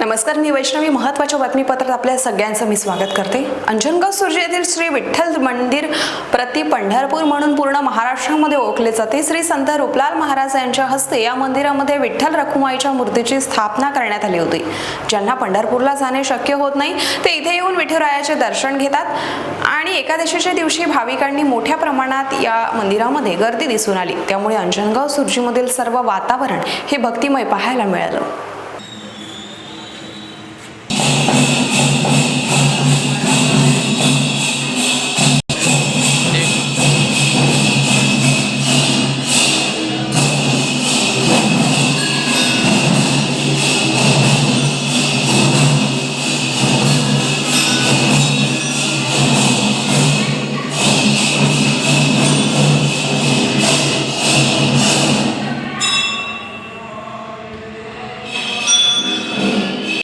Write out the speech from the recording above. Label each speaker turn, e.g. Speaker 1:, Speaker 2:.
Speaker 1: नमस्कार मी वैष्णवी. महत्त्वाच्या बातमीपत्रात आपल्या सगळ्यांचं मी स्वागत करते. अंजनगाव सुर्जी येथील श्री विठ्ठल मंदिर प्रति पंढरपूर म्हणून पूर्ण महाराष्ट्रामध्ये ओळखले जाते. श्री संत रूपलाल महाराज यांच्या हस्ते या मंदिरामध्ये विठ्ठल रखुमाईच्या मूर्तीची स्थापना करण्यात आली होती. ज्यांना पंढरपूरला जाणे शक्य होत नाही ते इथे येऊन विठुरायाचे दर्शन घेतात आणि एकादशीच्या दिवशी भाविकांनी मोठ्या प्रमाणात या मंदिरामध्ये गर्दी दिसून आली. त्यामुळे अंजनगाव सुर्जीमधील सर्व वातावरण हे भक्तिमय पाहायला मिळालं.